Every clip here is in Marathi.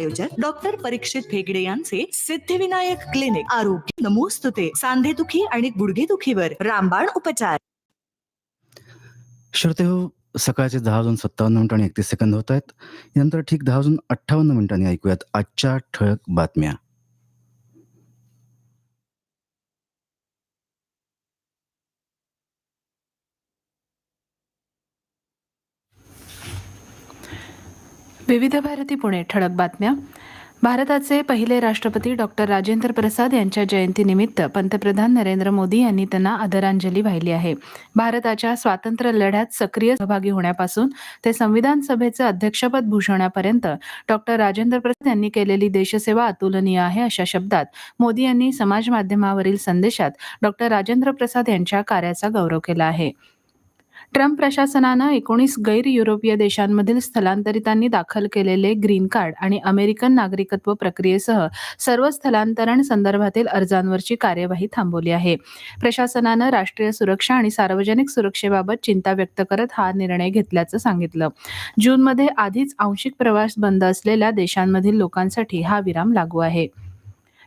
आयोजक डॉक्टर परीक्षित भेगडे यांचे सिद्धिविनायक क्लिनिक. आरोग्य नमोस्तुते. सांधेदुखी आणि गुडघेदुखीवर रामबाण उपचार. श्रोते हो सकाळचे दहा वाजून सत्तावन्न मिनिटं आणि एकतीस सेकंद होत आहेत. यानंतर ठीक दहा वाजून अठ्ठावन्न मिनिटांनी ऐकूयात आजच्या ठळक बातम्या. विविध भारती पुणे ठळक बातम्या. भारताचे पहिले राष्ट्रपती डॉक्टर राजेंद्र प्रसाद यांच्या जयंतीनिमित्त पंतप्रधान नरेंद्र मोदी यांनी त्यांना आदरांजली वाहिली आहे. भारताच्या स्वातंत्र्य लढ्यात सक्रिय सहभागी होण्यापासून ते संविधान सभेचं अध्यक्षपद भूषवण्यापर्यंत डॉक्टर राजेंद्र प्रसाद यांनी केलेली देशसेवा अतुलनीय आहे अशा शब्दात मोदी यांनी समाज माध्यमावरील संदेशात डॉक्टर राजेंद्र प्रसाद यांच्या कार्याचा गौरव केला आहे. ट्रम्प प्रशासनानं एकोणीस गैर युरोपीय देशांमधील स्थलांतरितांनी दाखल केलेले ग्रीन कार्ड आणि अमेरिकन नागरिकत्व प्रक्रियेसह सर्व स्थलांतरण संदर्भातील अर्जांवरची कार्यवाही थांबवली आहे. प्रशासनानं राष्ट्रीय सुरक्षा आणि सार्वजनिक सुरक्षेबाबत चिंता व्यक्त करत हा निर्णय घेतल्याचं सांगितलं. जूनमध्ये आधीच आंशिक प्रवास बंद असलेल्या देशांमधील लोकांसाठी हा विराम लागू आहे.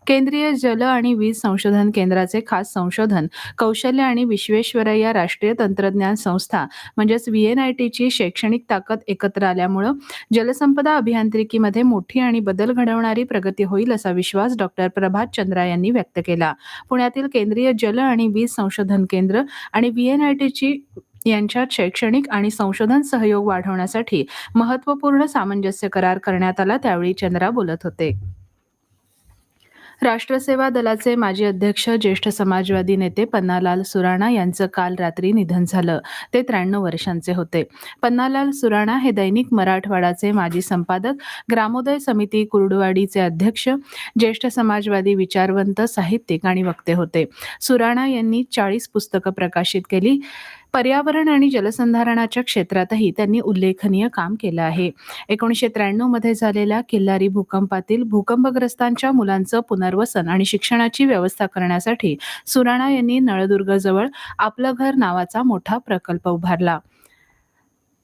केंद्रीय जल आणि वीज संशोधन केंद्राचे खास संशोधन कौशल्य आणि विश्वेश्वरय्या राष्ट्रीय तंत्रज्ञान संस्था म्हणजेच व्ही एन आय टीची शैक्षणिक ताकद एकत्र आल्यामुळं जलसंपदा अभियांत्रिकीमध्ये मोठी आणि बदल घडवणारी प्रगती होईल असा विश्वास डॉक्टर प्रभात चंद्रा यांनी व्यक्त केला. पुण्यातील केंद्रीय जल आणि वीज संशोधन केंद्र आणि व्ही एन आय टीची यांच्यात शैक्षणिक आणि संशोधन सहयोग वाढवण्यासाठी महत्त्वपूर्ण सामंजस्य करार करण्यात आला त्यावेळी चंद्रा बोलत होते. राष्ट्रसेवा दलाचे माजी अध्यक्ष ज्येष्ठ समाजवादी नेते पन्नालाल सुराणा यांचं काल रात्री निधन झालं. ते त्र्याण्णव वर्षांचे होते. पन्नालाल सुराणा हे दैनिक मराठवाडाचे माजी संपादक ग्रामोदय समिती कुर्डुवाडीचे अध्यक्ष ज्येष्ठ समाजवादी विचारवंत साहित्यिक आणि वक्ते होते. सुराणा यांनी चाळीस पुस्तकं प्रकाशित केली. पर्यावरण आणि जलसंधारणाच्या क्षेत्रातही त्यांनी उल्लेखनीय काम केलं आहे. एकोणीसशे त्र्याण्णवमध्ये झालेल्या किल्लारी भूकंपातील भूकंपग्रस्तांच्या मुलांचं पुनर्वसन आणि शिक्षणाची व्यवस्था करण्यासाठी सुराणा यांनी नळदुर्गजवळ आपलं घर नावाचा मोठा प्रकल्प उभारला.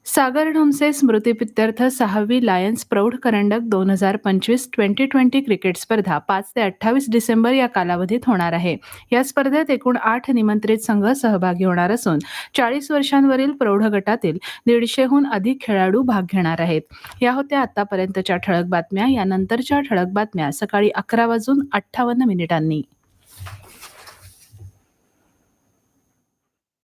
सागर ढोमसे स्मृतिप्रित्यर्थ सहावी लायन्स प्रौढ करंडक दोन हजार पंचवीस ट्वेंटी ट्वेंटी क्रिकेट स्पर्धा पाच ते अठ्ठावीस डिसेंबर या कालावधीत होणार आहे. या स्पर्धेत एकूण आठ निमंत्रित संघ सहभागी होणार असून चाळीस वर्षांवरील प्रौढ गटातील दीडशेहून अधिक खेळाडू भाग घेणार आहेत. या होत्या आतापर्यंतच्या ठळक बातम्या. यानंतरच्या ठळक बातम्या सकाळी अकरा वाजून अठ्ठावन्न मिनिटांनी.